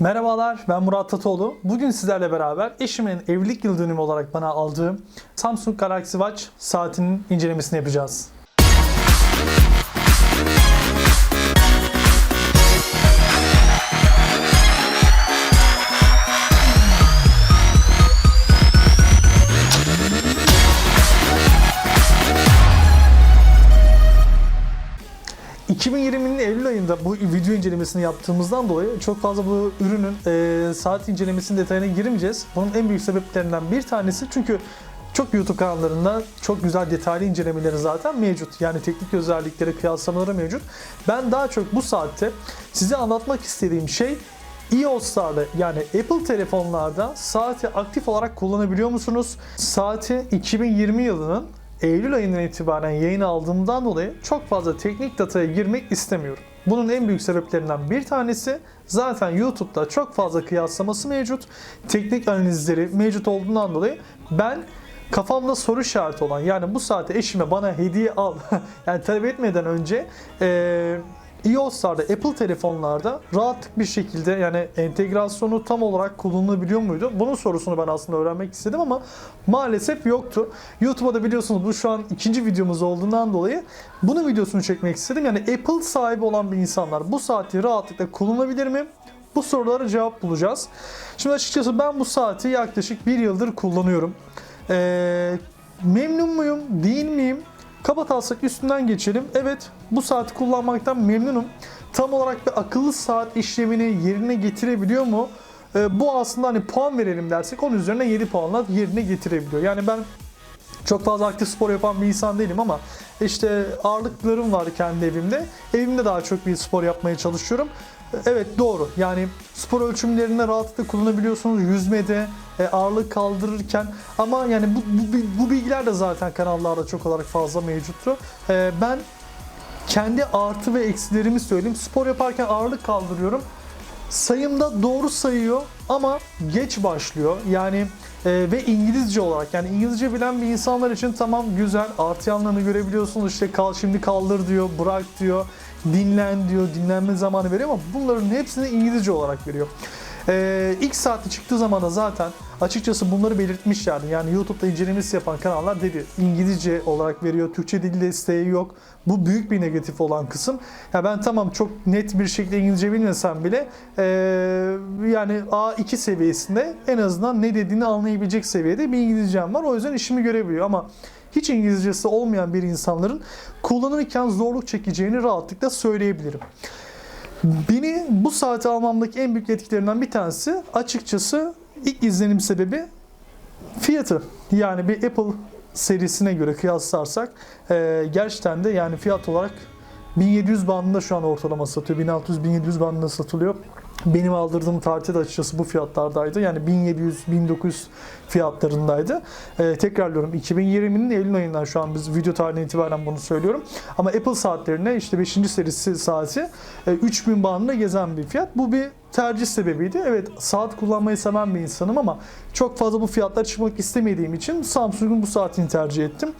Merhabalar, ben Murat Tatoğlu. Bugün sizlerle beraber eşimin evlilik yıl dönümü olarak bana aldığı Samsung Galaxy Watch saatinin incelemesini yapacağız. ...2020'nin Eylül ayında bu video incelemesini yaptığımızdan dolayı çok fazla bu ürünün e, saat incelemesinin detayına girmeyeceğiz. Bunun en büyük sebeplerinden bir tanesi çünkü çok YouTube kanallarında çok güzel detaylı incelemeleri zaten mevcut. Yani teknik özellikleri, kıyaslamaları mevcut. Ben daha çok bu saatte size anlatmak istediğim şey iOS'larda yani Apple telefonlarda saati aktif olarak kullanabiliyor musunuz? Saati 2020 yılının Eylül ayından itibaren yayın aldığımdan dolayı çok fazla teknik dataya girmek istemiyorum. Bunun en büyük sebeplerinden bir tanesi zaten YouTube'da çok fazla kıyaslaması mevcut. Teknik analizleri mevcut olduğundan dolayı ben kafamda soru işareti olan yani bu saate eşime bana hediye al yani talep etmeden önce eee iOS'larda, Apple telefonlarda rahatlık bir şekilde yani entegrasyonu tam olarak kullanılabiliyor muydu? Bunun sorusunu ben aslında öğrenmek istedim ama maalesef yoktu. YouTube'a da biliyorsunuz bu şu an ikinci videomuz olduğundan dolayı bunun videosunu çekmek istedim. Yani Apple sahibi olan bir insanlar bu saati rahatlıkla kullanabilir mi? Bu sorulara cevap bulacağız. Şimdi açıkçası ben bu saati yaklaşık bir yıldır kullanıyorum. Ee, memnun muyum, değil miyim? Kaba taslak üstünden geçelim. Evet bu saati kullanmaktan memnunum. Tam olarak bir akıllı saat işlemini yerine getirebiliyor mu? Ee, bu aslında hani puan verelim dersek onun üzerine 7 puanla yerine getirebiliyor. Yani ben çok fazla aktif spor yapan bir insan değilim ama işte ağırlıklarım var kendi evimde. Evimde daha çok bir spor yapmaya çalışıyorum. Evet doğru. Yani spor ölçümlerinde rahatlıkla kullanabiliyorsunuz. Yüzmede, e, ağırlık kaldırırken ama yani bu, bu, bu bilgiler de zaten kanallarda çok olarak fazla mevcuttu. E, ben kendi artı ve eksilerimi söyleyeyim. Spor yaparken ağırlık kaldırıyorum. Sayımda doğru sayıyor ama geç başlıyor. Yani e, ve İngilizce olarak yani İngilizce bilen bir insanlar için tamam güzel artı yanlarını görebiliyorsunuz işte kal şimdi kaldır diyor bırak diyor dinlen diyor dinlenme zamanı veriyor ama bunların hepsini İngilizce olarak veriyor. Ee, ilk saati çıktığı zaman da zaten açıkçası bunları belirtmişlerdi. Yani YouTube'da incelemesi yapan kanallar dedi İngilizce olarak veriyor, Türkçe dil desteği yok. Bu büyük bir negatif olan kısım. Ya ben tamam çok net bir şekilde İngilizce bilmesem bile ee, yani A2 seviyesinde en azından ne dediğini anlayabilecek seviyede bir İngilizcem var. O yüzden işimi görebiliyor ama hiç İngilizcesi olmayan bir insanların kullanırken zorluk çekeceğini rahatlıkla söyleyebilirim. Beni bu saati almamdaki en büyük etkilerinden bir tanesi açıkçası ilk izlenim sebebi fiyatı. Yani bir Apple serisine göre kıyaslarsak e, gerçekten de yani fiyat olarak 1700 bandında şu an ortalama satıyor. 1600-1700 bandında satılıyor. Benim aldırdığım tarihte de açıkçası bu fiyatlardaydı. Yani 1700-1900 fiyatlarındaydı. Ee, tekrarlıyorum 2020'nin Eylül ayından şu an biz video tarihinden itibaren bunu söylüyorum. Ama Apple saatlerine işte 5. serisi saati e, 3000 bandında gezen bir fiyat. Bu bir tercih sebebiydi. Evet saat kullanmayı seven bir insanım ama çok fazla bu fiyatlar çıkmak istemediğim için Samsung'un bu saatini tercih ettim.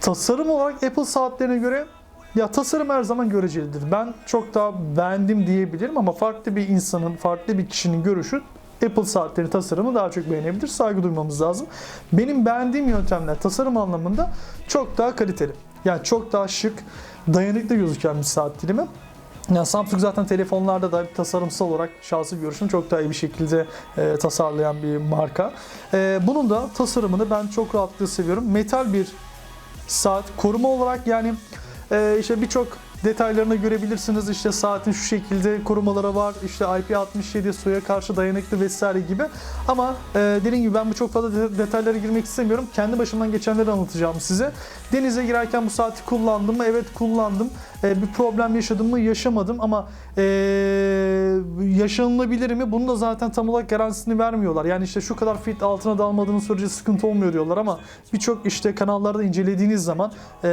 Tasarım olarak Apple saatlerine göre ya tasarım her zaman görecelidir. Ben çok daha beğendim diyebilirim ama farklı bir insanın, farklı bir kişinin görüşü Apple saatleri tasarımı daha çok beğenebilir. Saygı duymamız lazım. Benim beğendiğim yöntemler tasarım anlamında çok daha kaliteli. Yani çok daha şık, dayanıklı gözüken bir saat dilimi. Yani Samsung zaten telefonlarda da tasarımsal olarak şahsi görüşüm çok daha iyi bir şekilde e, tasarlayan bir marka. E, bunun da tasarımını ben çok rahatlıkla seviyorum. Metal bir saat koruma olarak yani ee, işte birçok detaylarını görebilirsiniz. İşte saatin şu şekilde korumaları var. İşte IP67 suya karşı dayanıklı vesaire gibi. Ama e, dediğim gibi ben bu çok fazla de- detaylara girmek istemiyorum. Kendi başımdan geçenleri anlatacağım size. Denize girerken bu saati kullandım mı? Evet kullandım. E, bir problem yaşadım mı? Yaşamadım ama e, yaşanılabilir mi? Bunu da zaten tam olarak garantisini vermiyorlar. Yani işte şu kadar fit altına dalmadığınız sürece sıkıntı olmuyor diyorlar ama birçok işte kanallarda incelediğiniz zaman e,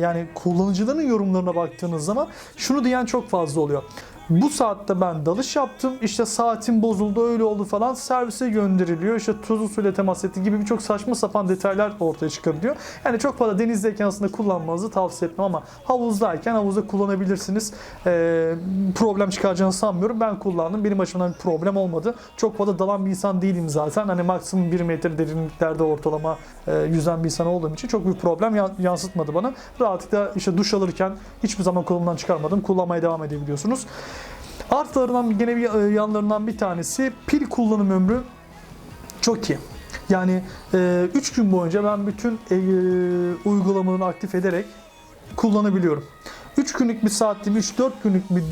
yani kullanıcıların yorumlarına baktığınız zaman şunu diyen çok fazla oluyor. Bu saatte ben dalış yaptım. İşte saatim bozuldu öyle oldu falan. Servise gönderiliyor. İşte tuzlu suyla temas etti gibi birçok saçma sapan detaylar ortaya çıkabiliyor. Yani çok fazla denizdeyken aslında kullanmanızı tavsiye etmem ama havuzdayken havuzda kullanabilirsiniz. Ee, problem çıkaracağını sanmıyorum. Ben kullandım. Benim açımdan bir problem olmadı. Çok fazla dalan bir insan değilim zaten. Hani maksimum 1 metre derinliklerde ortalama e, yüzen bir insan olduğum için çok büyük problem yan- yansıtmadı bana. Rahatlıkla işte duş alırken hiçbir zaman kolumdan çıkarmadım. Kullanmaya devam edebiliyorsunuz. Artılarından gene bir e, yanlarından bir tanesi pil kullanım ömrü çok iyi. Yani 3 gün boyunca ben bütün e, uygulamaları aktif ederek kullanabiliyorum. 3 günlük bir saat değil mi? 3-4 günlük bir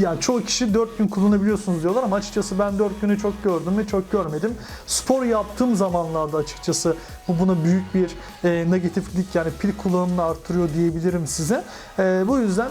yani çoğu kişi 4 gün kullanabiliyorsunuz diyorlar ama açıkçası ben 4 günü çok gördüm ve çok görmedim. Spor yaptığım zamanlarda açıkçası bu buna büyük bir e, negatiflik yani pil kullanımını arttırıyor diyebilirim size. E, bu yüzden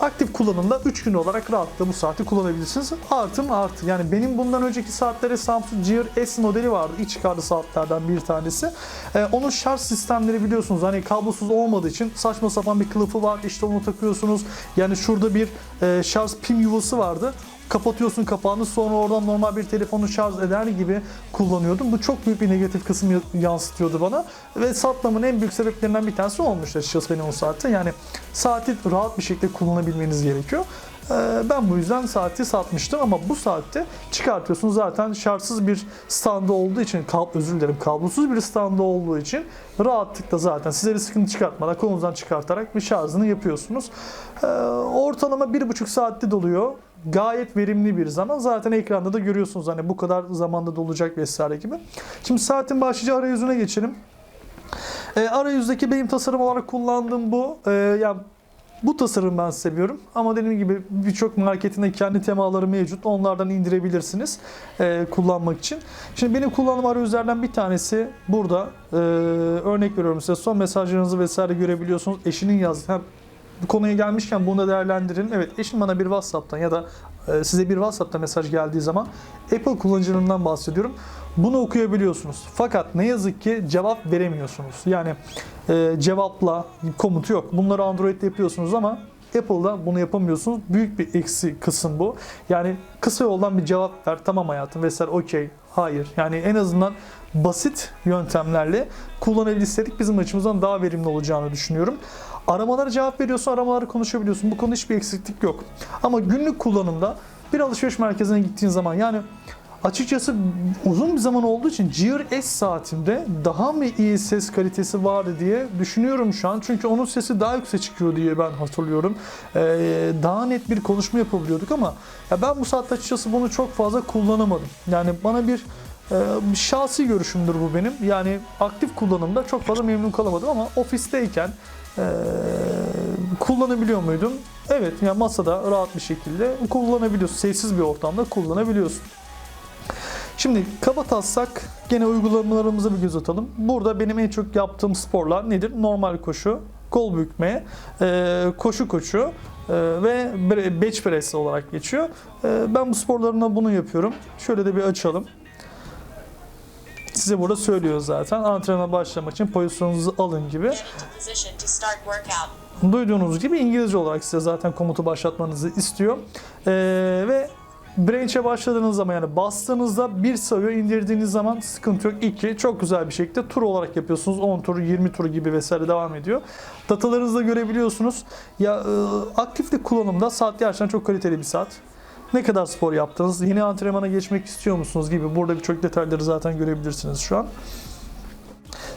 aktif kullanımda 3 gün olarak rahatlıkla bu saati kullanabilirsiniz. Artı mı artı. Yani benim bundan önceki saatlere Samsung Gear S modeli vardı. İç çıkardı saatlerden bir tanesi. Ee, onun şarj sistemleri biliyorsunuz hani kablosuz olmadığı için saçma sapan bir kılıfı var. İşte onu takıyorsunuz. Yani şurada bir e, şarj pin yuvası vardı kapatıyorsun kapağını sonra oradan normal bir telefonu şarj eder gibi kullanıyordum. Bu çok büyük bir negatif kısım yansıtıyordu bana ve satmamın en büyük sebeplerinden bir tanesi olmuştu açıkçası benim o saatte. Yani saati rahat bir şekilde kullanabilmeniz gerekiyor. Ee, Ben bu yüzden saati satmıştım ama bu saatte çıkartıyorsun zaten şartsız bir standı olduğu için, özür dilerim kablosuz bir standı olduğu için rahatlıkla zaten size bir sıkıntı çıkartmadan kolunuzdan çıkartarak bir şarjını yapıyorsunuz. Ee, Ortalama bir buçuk saatte doluyor. Gayet verimli bir zaman. Zaten ekranda da görüyorsunuz hani bu kadar zamanda dolacak vesaire gibi. Şimdi saatin başlıca arayüzüne geçelim. E, arayüzdeki benim tasarım olarak kullandığım bu. Yani bu tasarım ben seviyorum ama dediğim gibi birçok marketinde kendi temaları mevcut. Onlardan indirebilirsiniz e, kullanmak için. Şimdi benim kullandığım arayüzlerden bir tanesi burada. E, örnek veriyorum size son mesajlarınızı vesaire görebiliyorsunuz. Eşinin yazdığı hem bu konuya gelmişken bunu da değerlendirelim. Evet eşim bana bir WhatsApp'tan ya da size bir WhatsApp'ta mesaj geldiği zaman Apple kullanıcılarından bahsediyorum. Bunu okuyabiliyorsunuz. Fakat ne yazık ki cevap veremiyorsunuz. Yani e, cevapla komutu yok. Bunları Android'de yapıyorsunuz ama Apple'da bunu yapamıyorsunuz. Büyük bir eksi kısım bu. Yani kısa yoldan bir cevap ver. Tamam hayatım vesaire okey. Hayır. Yani en azından basit yöntemlerle kullanabilirsek bizim açımızdan daha verimli olacağını düşünüyorum. Aramalara cevap veriyorsun, aramaları konuşabiliyorsun. Bu konuda hiçbir eksiklik yok. Ama günlük kullanımda bir alışveriş merkezine gittiğin zaman yani açıkçası uzun bir zaman olduğu için Gear S saatimde daha mı iyi ses kalitesi vardı diye düşünüyorum şu an. Çünkü onun sesi daha yüksek çıkıyor diye ben hatırlıyorum. Ee, daha net bir konuşma yapabiliyorduk ama ya ben bu saatte açıkçası bunu çok fazla kullanamadım. Yani bana bir ee, şahsi görüşümdür bu benim. Yani aktif kullanımda çok fazla memnun kalamadım ama ofisteyken ee, kullanabiliyor muydum? Evet, yani masada rahat bir şekilde kullanabiliyorsun. Sessiz bir ortamda kullanabiliyorsun. Şimdi kaba taslak gene uygulamalarımıza bir göz atalım. Burada benim en çok yaptığım sporlar nedir? Normal koşu, kol bükme, e, koşu koşu e, ve bench press olarak geçiyor. E, ben bu sporlarına bunu yapıyorum. Şöyle de bir açalım. Size burada söylüyor zaten. Antrenmana başlamak için pozisyonunuzu alın gibi. Duyduğunuz gibi İngilizce olarak size zaten komutu başlatmanızı istiyor. Ee, ve Branch'e başladığınız zaman yani bastığınızda bir sayıyor indirdiğiniz zaman sıkıntı yok. 2 çok güzel bir şekilde tur olarak yapıyorsunuz. 10 tur, 20 tur gibi vesaire devam ediyor. Datalarınızı da görebiliyorsunuz. Ya e, aktiflik kullanımda saat gerçekten çok kaliteli bir saat. Ne kadar spor yaptınız, yeni antrenmana geçmek istiyor musunuz gibi burada birçok detayları zaten görebilirsiniz şu an.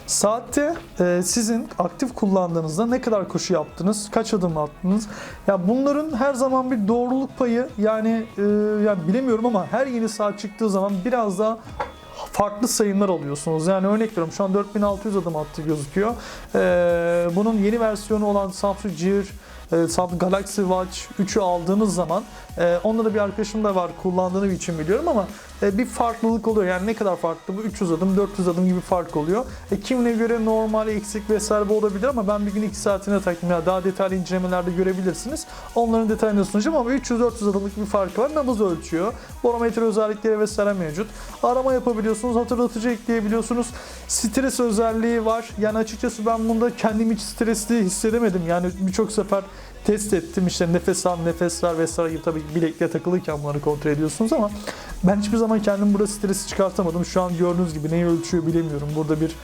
Saatte e, sizin aktif kullandığınızda ne kadar koşu yaptınız, kaç adım attınız? Ya bunların her zaman bir doğruluk payı yani e, yani bilemiyorum ama her yeni saat çıktığı zaman biraz daha farklı sayımlar alıyorsunuz. Yani örnek veriyorum şu an 4600 adım attı gözüküyor. E, bunun yeni versiyonu olan Samsung Gear e, Samsung Galaxy Watch 3'ü aldığınız zaman e, onda da bir arkadaşım da var kullandığını için biliyorum ama e, bir farklılık oluyor. Yani ne kadar farklı bu 300 adım 400 adım gibi fark oluyor. E, kimine göre normal eksik vesaire bu olabilir ama ben bir gün 2 saatine taktım ya daha detaylı incelemelerde görebilirsiniz. Onların detayını sunacağım ama 300-400 adımlık bir farkı var. Nabız ölçüyor. Barometre özellikleri vesaire mevcut. Arama yapabiliyorsunuz, hatırlatıcı ekleyebiliyorsunuz. Stres özelliği var. Yani açıkçası ben bunda kendimi hiç stresli hissedemedim. Yani birçok sefer test ettim. İşte nefes al, nefes ver vesaire gibi tabii bilekliğe takılıyken bunları kontrol ediyorsunuz ama ben hiçbir zaman kendim burada stresi çıkartamadım. Şu an gördüğünüz gibi neyi ölçüyor bilemiyorum. Burada bir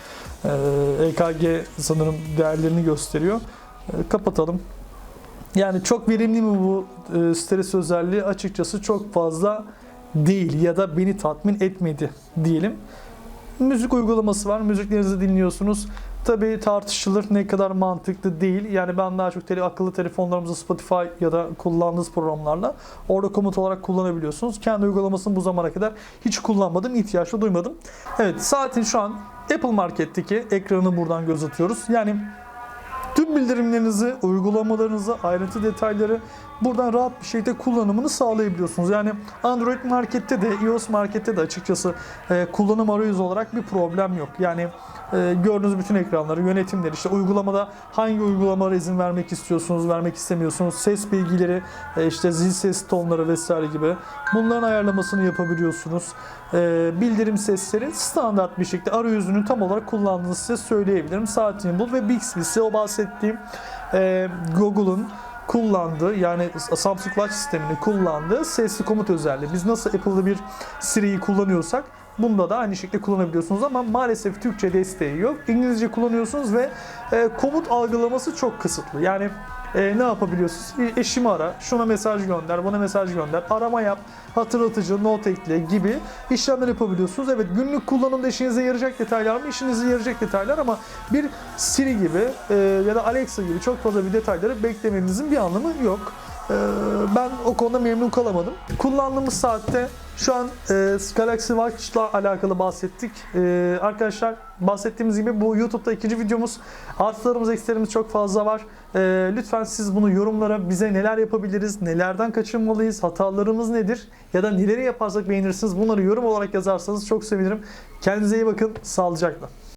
e, EKG sanırım değerlerini gösteriyor. E, kapatalım. Yani çok verimli mi bu e, stres özelliği? Açıkçası çok fazla değil ya da beni tatmin etmedi diyelim. Müzik uygulaması var. Müziklerinizi dinliyorsunuz. Tabii tartışılır ne kadar mantıklı değil. Yani ben daha çok tele, akıllı telefonlarımızı Spotify ya da kullandığınız programlarla orada komut olarak kullanabiliyorsunuz. Kendi uygulamasını bu zamana kadar hiç kullanmadım, ihtiyaç da duymadım. Evet, saatin şu an Apple Market'teki ekranını buradan göz atıyoruz. Yani Tüm bildirimlerinizi, uygulamalarınızı, ayrıntı detayları buradan rahat bir şekilde kullanımını sağlayabiliyorsunuz. Yani Android markette de, iOS markette de açıkçası e, kullanım arayüzü olarak bir problem yok. Yani e, gördüğünüz bütün ekranları, yönetimleri, işte uygulamada hangi uygulamalara izin vermek istiyorsunuz, vermek istemiyorsunuz, ses bilgileri, e, işte zil ses tonları vesaire gibi bunların ayarlamasını yapabiliyorsunuz. E, bildirim sesleri standart bir şekilde arayüzünü tam olarak kullandığınızı size söyleyebilirim. Saatini bul ve Bixby size o bahsettiğim e, Google'un kullandığı yani Samsung Watch sistemini kullandığı sesli komut özelliği. Biz nasıl Apple'da bir Siri'yi kullanıyorsak bunda da aynı şekilde kullanabiliyorsunuz ama maalesef Türkçe desteği yok. İngilizce kullanıyorsunuz ve e, komut algılaması çok kısıtlı. Yani e, ne yapabiliyorsunuz? Eşimi ara, şuna mesaj gönder, bana mesaj gönder, arama yap, hatırlatıcı, not ekle gibi işlemler yapabiliyorsunuz. Evet günlük kullanımda işinize yarayacak detaylar mı? İşinize yarayacak detaylar ama bir Siri gibi e, ya da Alexa gibi çok fazla bir detayları beklemenizin bir anlamı yok. E, ben o konuda memnun kalamadım. Kullandığımız saatte şu an e, Galaxy Watch'la alakalı bahsettik. E, arkadaşlar bahsettiğimiz gibi bu YouTube'da ikinci videomuz. Artılarımız, eksilerimiz çok fazla var. E, lütfen siz bunu yorumlara bize neler yapabiliriz, nelerden kaçınmalıyız, hatalarımız nedir ya da neleri yaparsak beğenirsiniz bunları yorum olarak yazarsanız çok sevinirim. Kendinize iyi bakın, sağlıcakla.